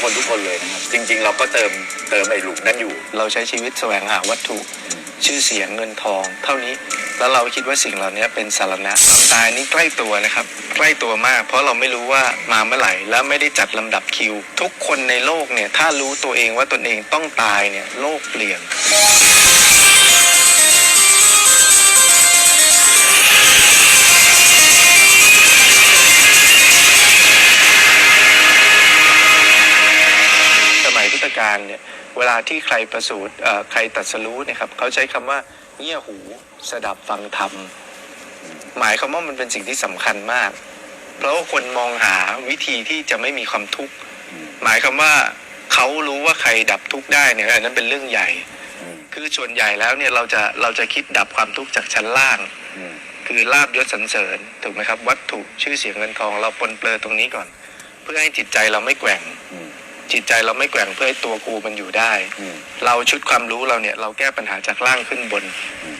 ของคนทุกคนเลยนะครับจริง ๆ เราก็เติมเติมไอ้หลุมนั้นอยู่ เราใช้ชีวิตแสวงหาวัตถุชื่อเสียงเงินทอง เท่านี้แล้วเราคิดว่าสิ่งเหล่านี้เป็นสารณะความตายนี่ใกล้ตัวนะครับ ใกล้ตัวมาก เพราะเราไม่รู้ว่ามาเมื่อไหร่และไม่ได้จัดลำดับคิว ทุกคนในโลกเนี่ยถ้ารู้ตัวเองว่าตนเองต้องตายเนี่ยโลกเปลี่ยน กาลเนี่ยเวลาที่ใครประสูติใครตรัสรู้เนะครับเขาใช้คำว่าเงี่ยหูสดับฟังธรรมหมายความว่ามันเป็นสิ่งที่สำคัญมาก เพราะว่าคนมองหาวิธีที่จะไม่มีความทุกข์หมายความว่าเขารู้ว่าใครดับทุกข์ได้เนี่ยอันนั้นเป็นเรื่องใหญ่ คือส่วนใหญ่แล้วเนี่ยเราจะเราจะคิดดับความทุกข์จากชั้นล่างคือลาบยศสรรเสริญถูกไหมครับ วัตถุชื่อเสียงเงินทองเราปนเปื้อตรงนี้ก่อน เพื่อให้จิตใจเราไม่แกว่ง จิตใจเราไม่แกว่งเพื่อให้ตัวกูมันอยู่ได้ เราชุดความรู้เราเนี่ยเราแก้ปัญหาจากล่างขึ้นบน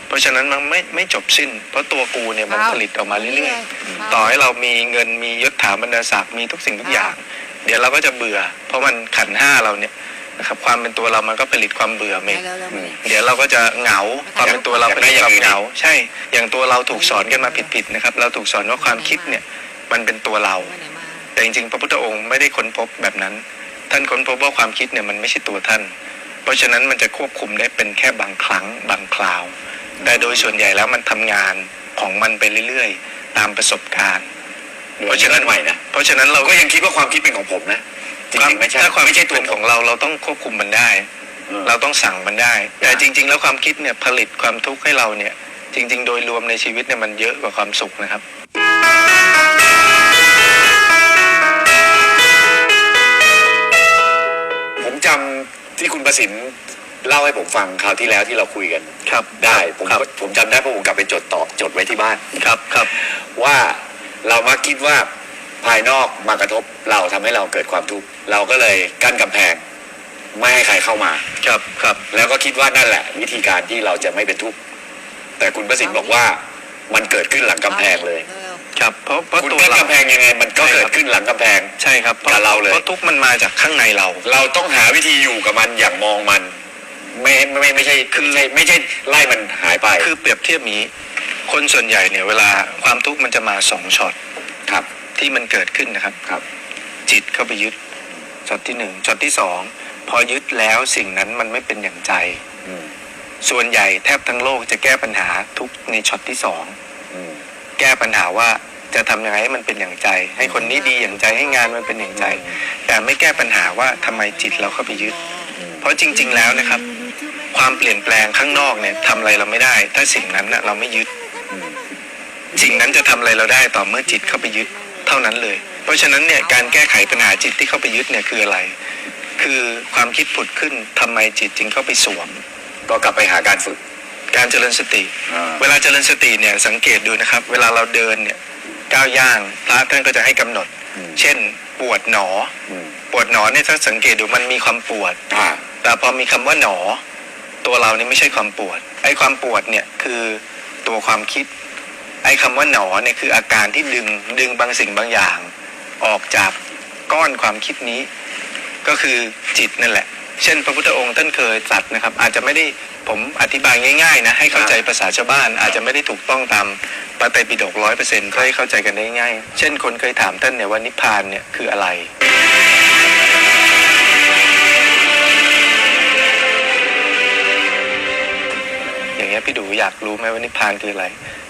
เพราะฉะนั้นมันไม่ไม่จบสิ้น เพราะตัวกูเนี่ยมันครับผลิตออกมาเรื่อยครับๆต่อให้เรามีเงินมียศถาบรรดาศักดิ์มีทุกสิ่งทุกอย่าง เดี๋ยวเราก็จะเบื่อ เพราะมันขันธ์ห้าเราเนี่ยนะครับความเป็นตัวเรามันก็ผลิตความเบื่อเองเร็วๆมาดิเดี๋ยวเราก็จะเหงาความเป็นตัวเราอยากเป็นได้ความอย่างอื่นเหงา ใช่ อย่างตัวเราถูกสอนกันมาผิดๆนะครับ เราถูกสอนว่าความคิดเนี่ยมันเป็นตัวเราไปไหนมาแต่จริงๆ พระพุทธองค์ไม่ได้ค้นพบแบบนั้น ท่านค้นพบว่าความคิดเนี่ยมันไม่ใช่ตัวท่าน เพราะฉะนั้นมันจะควบคุมได้เป็นแค่บางครั้งบางคราว แต่โดยส่วนใหญ่แล้วมันทำงานของมันไปเรื่อยๆ ตามประสบการณ์ เพราะฉะนั้นใหม่นะเพราะฉะนั้นเราเราก็ยังคิดว่าความคิดเป็นของผมนะจริงๆไม่ใช่ถ้าความไม่คิใช่ดตัวเป็นผขมองเราเราต้องควบคุมมันได้ เราต้องสั่งมันได้ แต่จริง ๆ แล้วความคิดเนี่ยผลิตความทุกข์ให้เราเนี่ย จริง ๆ โดยรวมในชีวิตเนี่ยมันเยอะกว่าความสุขนะครับ จำที่คุณประสินเล่าให้ผมฟังคราวที่แล้วที่เราคุยกันครับ ได้ผมครับผมจำได้เพราะผมกลับไปจดต่อจดไว้ที่บ้านครับครับ ว่าเรามักคิดว่าภายนอกมากระทบเราทำให้เราเกิดความทุกข์เราก็เลยกั้นกำแพง ไม่ให้ใครเข้ามาครับครับ แล้วก็คิดว่านั่นแหละ วิธีการที่เราจะไม่เป็นทุกข์แต่คุณประสิทธิ์บอกว่ามันเกิดขึ้นหลังกำแพงเลยร็ว ครับเพราะเพราะคุณตัวกั้นเรา กำแพงยังไงมันก็ใช่ครับ เกิดขึ้นหลังกำแพง ใช่ครับพะกับเราเลย เพราะทุกข์มันมาจากข้างในเรา เราต้องหาวิธีอยู่กับมันอย่างมองมัน ไม่ไม่ไม่ไม่ใช่คือ ไม่ใช่ไม่ใช่ไล่มันหายไป คือเปรียบเทียบนี้ คนส่วนใหญ่เนี่ยเวลาความทุกข์มันจะมาสองช็อตครับที่มันเกิดขึ้นนะครับ ครับ จิตเข้าไปยึดช็อตที่หนึ่งช็อตที่สองพอยึดแล้วสิ่งนั้นมันไม่เป็นอย่างใจอืมส่วนใหญ่แทบทั้งโลกจะแก้ปัญหาทุกข์ในช็อตที่สองอืม แก้ปัญหาว่าจะทำยังไงให้มันเป็นอย่างใจ ให้คนนี้ดีอย่างใจให้งานมันเป็นอย่างใจ แต่ไม่แก้ปัญหาว่าทำไมจิตเราเข้าไปยึด เพราะจริง ๆ แล้วนะครับ ความเปลี่ยนแปลงข้างนอกเนี่ยทำอะไรเราไม่ได้ ถ้าสิ่งนั้นนะเราไม่ยึดสิ่งนั้นจะทำอะไรเราได้ต่อเมื่อจิตเข้าไปยึดเท่านั้นเลย เพราะฉะนั้นเนี่ยการแก้ไขปัญหาจิตที่เข้าไปยึดเนี่ยคืออะไร คือความคิดผุดขึ้นทำไมจิตจึงเข้าไปสวม ก็กลับไปหาการฝึก การเจริญสติ อ่า เวลาเจริญสติเนี่ยสังเกตดูนะครับ เวลาเราเดินเนี่ยก้าวย่างพระท่านก็จะให้กำหนดเช่น ปวดหนอ อืมปวดหนอเนี่ยถ้าสังเกตดูมันมีความปวด อ่า แต่พอมีคำว่าหนอ ตัวเรานี่ไม่ใช่ความปวด ไอ้ความปวดเนี่ยคือตัวความคิด ไอ้คำว่าหนอเนี่ยคืออาการที่ดึงดึงบางสิ่งบางอย่าง ออกจากก้อนความคิดนี้ ก็คือจิตนั่นแหละ เช่น พระพุทธองค์ท่านเคยตรัสนะครับ อาจจะไม่ได้ผมอธิบายง่ายๆนะให้เข้าใจภาษาชาวบ้าน อาจจะไม่ได้ถูกต้องตามพระไตรปิฎกร้อยเปอร์เซ็นต์ก็ให้เข้าใจกันได้ง่าย เช่น คนเคยถามท่านเนี่ยว่านิพพานเนี่ยคืออะไรอย่างเงี้ยพี่ดูอยากรู้ไหมว่านิพพานคืออะไร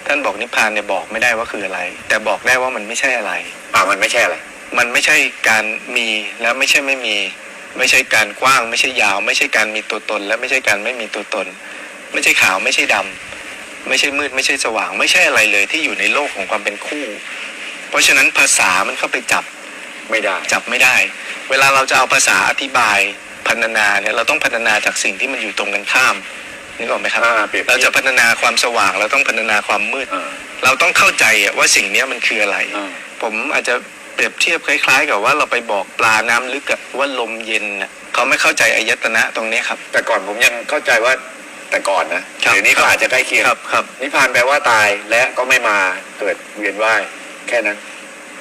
ท่านบอกนิพพานเนี่ยบอกไม่ได้ว่าคืออะไร แต่บอกได้ว่ามันไม่ใช่อะไร อ่ามันไม่ใช่อะไร มันไม่ใช่การมีแล้วไม่ใช่ไม่มี ไม่ใช่การกว้าง ไม่ใช่ยาว ไม่ใช่การมีตัวตน และไม่ใช่การไม่มีตัวตน ไม่ใช่ขาวไม่ใช่ดำไม่ใช่มืดไม่ใช่สว่าง ไม่ใช่อะไรเลยที่อยู่ในโลกของความเป็นคู่ เพราะฉะนั้นภาษามันเข้าไปจับไม่ได้จับไม่ได้ เวลาเราจะเอาภาษาอธิบายพันนาเนี่ยเราต้องพัฒนาจากสิ่งที่มันอยู่ตรงกันข้ามนึกออกไหมครับอ่าเปรียบเทียบเราจะพัฒนาความสว่างเราต้องพัฒนาความมืดอ่าเราต้องเข้าใจอะว่าสิ่งเนี้ยมันคืออะไรอ่าผมอาจจะ เปรียบเทียบคล้าย ๆ กับว่าเราไปบอกปลาน้ำลึกอะว่าลมเย็นน่ะเขาไม่เข้าใจอายตนะตรงเนี้ยครับ แต่ก่อนผมยังเข้าใจว่าแต่ก่อนนะครับเดี๋ยวนี้ก็อาจจะใกล้เคียงครับครับนิพพานแปลว่าตายและก็ไม่มาเกิดเวียนว่ายแค่นั้น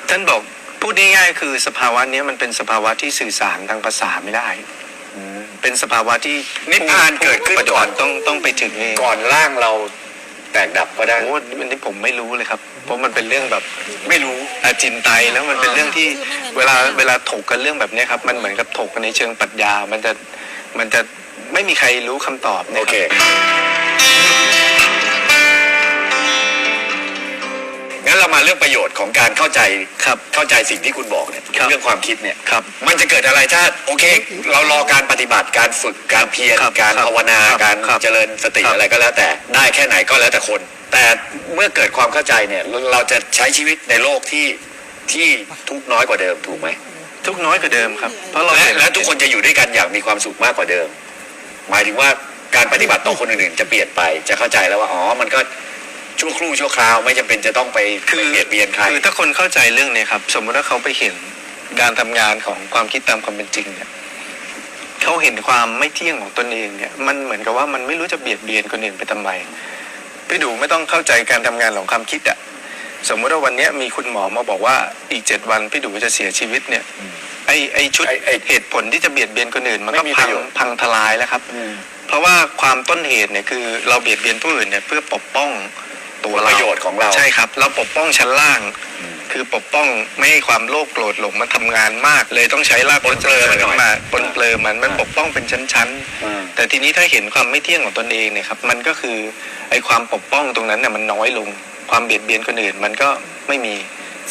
ท่านบอกพูดง่ายๆคือสภาวะเนี้ยมันเป็นสภาวะที่สื่อสารทางภาษาไม่ได้เป็นสภาวะที่นิพพานเกิดขึ้นผู้ปฏิก่บัอนติต้องต้องไปถึงเองก่อนร่างเราแตกดับก็ได้ โอ้อันนี้ผมไม่รู้เลยครับ เพราะมันเป็นเรื่องแบบไม่รู้อาจินไตยแล้วมันเป็นเรื่องที่คือไม่งั้นเวลาเวลาถกกันเรื่องแบบเนี้ยครับ มันเหมือนกับถกกันในเชิงปรัชญา มันจะมันจะไม่มีใครรู้คำตอบโอนะเค งั้นเรามาเรื่องประโยชน์ของการเข้าใจครับเข้าใจสิ่งที่คุณบอกเนี่ยครับเรื่องความคิดเนี่ยครับมันจะเกิดอะไรถ้าโอเค เรารอการปฏิบัติการฝึกการเพียรครับการครับภาวนาครับการครับเจริญสติครับอะไรก็แล้วแต่ได้แค่ไหนก็แล้วแต่คน แต่เมื่อเกิดความเข้าใจเนี่ยเราเราจะใช้ชีวิตในโลกที่ที่ทุกข์น้อยกว่าเดิมถูกไหมทุกน้อยกว่าเดิมครับเพราะเราและเห็นและทุกคนจะอยู่ด้วยกันอย่างมีความสุขมากกว่าเดิม หมายถึงว่าการปฏิบัติต่อคนอื่นๆจะเปลี่ยนไปจะเข้าใจแล้วว่าอ๋อมันก็ ชั่วครู่ชั่วคราวไม่จำเป็นจะต้องไปคือเบียดเบียนใครคือถ้าคนเข้าใจเรื่องเนี้ยครับ สมมติว่าเขาไปเห็นการทำงานของความคิดตามความเป็นจริงเนี่ยเขาเห็นความไม่เที่ยงของตนเองเนี่ย มันเหมือนกับว่ามันไม่รู้จะเบียดเบียนคนอื่นไปทำไมพี่ดูไม่ต้องเข้าใจการทำงานของความคิดอะสมมติว่าวันเนี้ยมีคุณหมอมาบอกว่าอีกเจ็ดวันพี่ดูจะเสียชีวิตเนี่ยไอไอชุดไอ้ไอ้เหตุผลที่จะเบียดเบียนคนอื่น มันก็ไม่มีพัประงโยชน์พังทลายแล้วครับ เพราะว่าความต้นเหตุเนี่ยคือเราเบียดเบียนผู้อื่นเนี่ยเพื่อปกป้อง ตัวปเราระโยชน์ของเราใช่ครับเราปกป้องชั้นล่างอืมคือปกป้องไม่ให้ความโลภโกรธหลงมันทำงานมาก เลยต้องใช้ลาภปนเปลือมันหน่อยมาปนเปลือมันมันปกป้องเป็นชั้นอืมๆแต่ทีนี้ถ้าเห็นความไม่เที่ยงของตนเองเนี่ยครับมันก็คือไอ้ความปกป้องตรงนั้นเนี่ยมันน้อยลง ความเบียดเบียนคนอื่นมันก็ไม่มี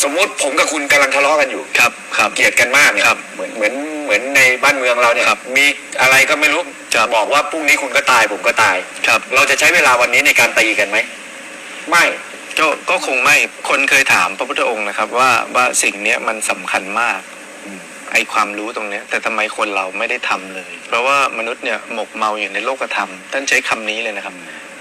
สมมุติผมกับคุณกำลังทะเลาะกันอยู่ครับครับเกลียดกันมากเนี่ยครับเหมือนเหมือนเหมือนในบ้านเมืองเราเนี่ยครับมีอะไรก็ไม่รู้ครับบอกว่าพรุ่งนี้คุณก็ตายผมก็ตายครับ เราจะใช้เวลาวันนี้ในการตีกันไหม ไม่ ก็ก็คงไม่คนเคยถามพระพุทธองค์นะครับ ว่าว่าสิ่งเนี้ยมันสำคัญมากอืมไอความรู้ตรงเนี้ย แต่ทำไมคนเราไม่ได้ทำเลย เพราะว่ามนุษย์เนี่ยหมกเมาอยู่ในโลกธรรมท่านใช้คำนี้เลยนะครับ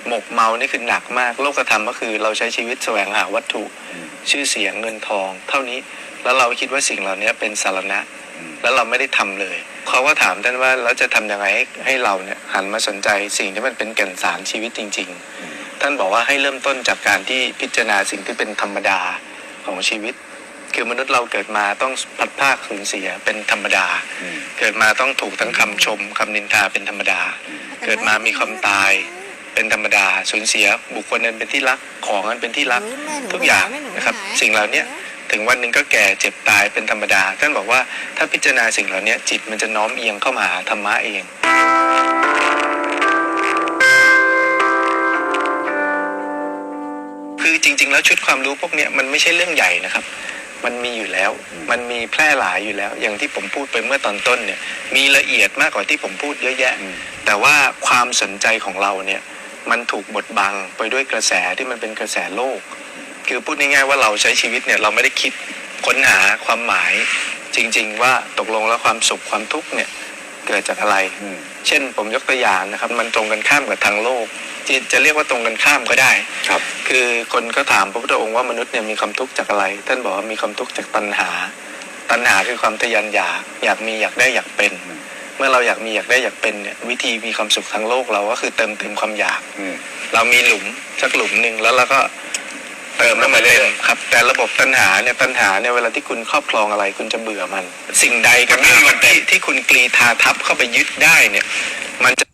หมกเมานี่คือหนักมาก โลกธรรมก็คือเราใช้ชีวิตแสวงหาวัตถุอืมชื่อเสียงเงินทอง เท่านี้แล้วเราคิดว่าสิ่งเหล่านี้เป็นสารณะอืมแล้วเราไม่ได้ทำเลย เขาก็ถามท่านว่าแล้วจะทำยังไงให้ให้เราเนี่ยหันมาสนใจสิ่งที่มันเป็นแก่นสารชีวิตจริง ๆ ท่านบอกว่าให้เริ่มต้นจากการที่พิจารณาสิ่งที่เป็นธรรมดาของชีวิต คือมนุษย์เราเกิดมาต้องพลัดพรากสูญเสียเป็นธรรมดาอืมเกิดมาต้องถูกทั้งคำชมคำนินทาเป็นธรรมดา เกิดมามีความตายเป็นธรรมดาสูญเสีย บุคคลนั้นเป็นที่รักของนั้นเป็นที่รักทุกอย่างนะครับสิ่งเหล่านี้ถึงวันหนึ่งก็แก่เจ็บตายเป็นธรรมดา ท่านบอกว่าถ้าพิจารณาสิ่งเหล่านี้จิตมันจะน้อมเอียงเข้ามาหาธรรมะเอง จริง ๆ แล้วชุดความรู้พวกเนี้ยมันไม่ใช่เรื่องใหญ่นะครับ มันมีอยู่แล้ว มันมีแพร่หลายอยู่แล้ว อย่างที่ผมพูดไปเมื่อตอนต้นเนี่ย มีละเอียดมากกว่าที่ผมพูดเยอะแยะอืมแต่ว่าความสนใจของเราเนี่ย มันถูกบดบังไปด้วยกระแสที่มันเป็นกระแสโลก คือพูดง่ายๆว่าเราใช้ชีวิตเนี่ยเราไม่ได้คิดค้นหาความหมาย จริง ๆ ว่าตกลงแล้วความสุขความทุกข์เนี่ยเกิดจากอะไรอืมเช่นผมยกตัวอย่างนะครับ มันตรงกันข้ามกับทางโลก ที่จะเรียกว่าตรงกันข้ามก็ได้ ครับ คือคนก็ถามพระพุทธองค์ว่ามนุษย์เนี่ยมีความทุกข์จากอะไร ท่านบอกว่ามีความทุกข์จากตัณหา ตัณหาคือความทะยานอยาก อยากมีอยากได้อยากเป็นอืมเมื่อเราอยากมีอยากได้อยากเป็นเนี่ยวิธีมีความสุขทางโลกเราก็คือเติมเต็มความอยาก อืม เรามีหลุมสักหลุมหนึ่งแล้วเราก็เติมน้ำมันเต็มครับ แต่ระบบตัณหาเนี่ยตัณหาเนี่ยเวลาที่คุณครอบครองอะไรคุณจะเบื่อมัน สิ่งใดก็ตามที่ที่คุณกรีธาทับเข้าไปยึดได้เนี่ย มันจะ